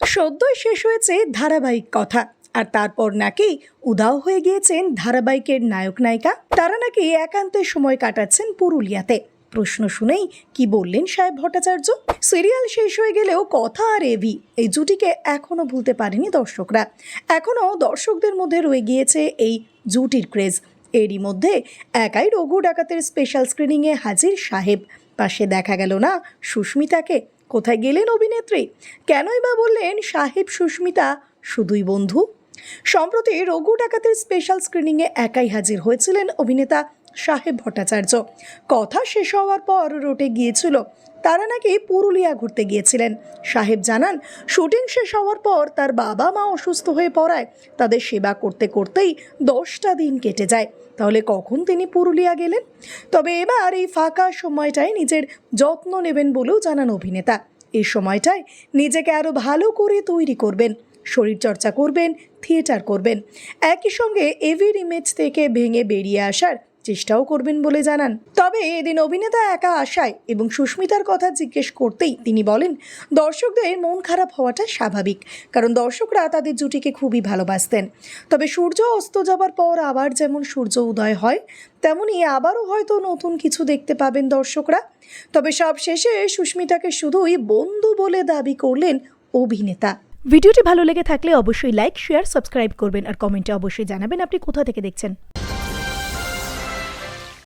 সদ্যই শেষ হয়েছে ধারাবাহিক কথা, আর তারপর নাকি উদাও হয়ে গিয়েছেন ধারাবাহিকের নায়ক নায়িকা। তারা নাকি একান্তে সময় কাটাচ্ছেন পুরুলিয়াতে। প্রশ্ন শুনেই কি বললেন সাহেব ভট্টাচার্য? সিরিয়াল শেষ হয়ে গেলেও কথা আর এভি। এই জুটিকে এখনও ভুলতে পারেনি দর্শকরা। এখনও দর্শকদের মধ্যে রয়ে গিয়েছে এই জুটির ক্রেজ। এরই মধ্যে একাই রঘু ডাকাতের স্পেশাল স্ক্রিনিংয়ে হাজির সাহেব। পাশে দেখা গেল না সুস্মিতাকে। কোথায় গেলেন অভিনেত্রী? কেনই বা বললেন সাহেব সুস্মিতা, শুধুই বন্ধু? সম্প্রতি রঘু ডাকাতের স্পেশাল স্ক্রিনিংয়ে একাই হাজির হয়েছিলেন অভিনেতা সাহেব ভট্টাচার্য। কথা শেষ হওয়ার পর রোটে গিয়েছিল। তারা নাকি পুরুলিয়া ঘুরতে গিয়েছিলেন। সাহেব জানান, শুটিং শেষ হওয়ার পর তার বাবা মা অসুস্থ হয়ে পড়ায়। তাদের সেবা করতে করতেই দশটা দিন কেটে যায়। তাহলে কখন তিনি পুরুলিয়া গেলেন? তবে এবার এই ফাঁকা সময়টায় নিজের যত্ন নেবেন বলেও জানান অভিনেতা। এই সময়টায় নিজেকে আরও ভালো করে তৈরি করবেন। শরীরচর্চা করবেন, থিয়েটার করবেন। একই সঙ্গে এভির ইমেজ থেকে ভেঙে বেরিয়ে আসার চেষ্টাও করবেন বলে জানান। তবে এদিন অভিনেতা একা আসায় এবং সুস্মিতার কথা জিজ্ঞেস করতেই তিনি বলেন, দর্শকদের মন খারাপ হওয়াটা স্বাভাবিক, কারণ দর্শকরা তাদের জুটিকে খুবই ভালোবাসতেন। তবে সূর্য অস্ত যাবার পর আবার যেমন সূর্য উদয় হয়, তেমনি আবারও হয়তো নতুন কিছু দেখতে পাবেন দর্শকরা। তবে সব শেষে সুস্মিতাকে শুধুই বন্ধু বলে দাবি করলেন অভিনেতা। ভিডিওটি ভালো লেগে থাকলে অবশ্যই লাইক, শেয়ার, সাবস্ক্রাইব করবেন আর কমেন্টে অবশ্যই জানাবেন আপনি কোথা থেকে দেখছেন।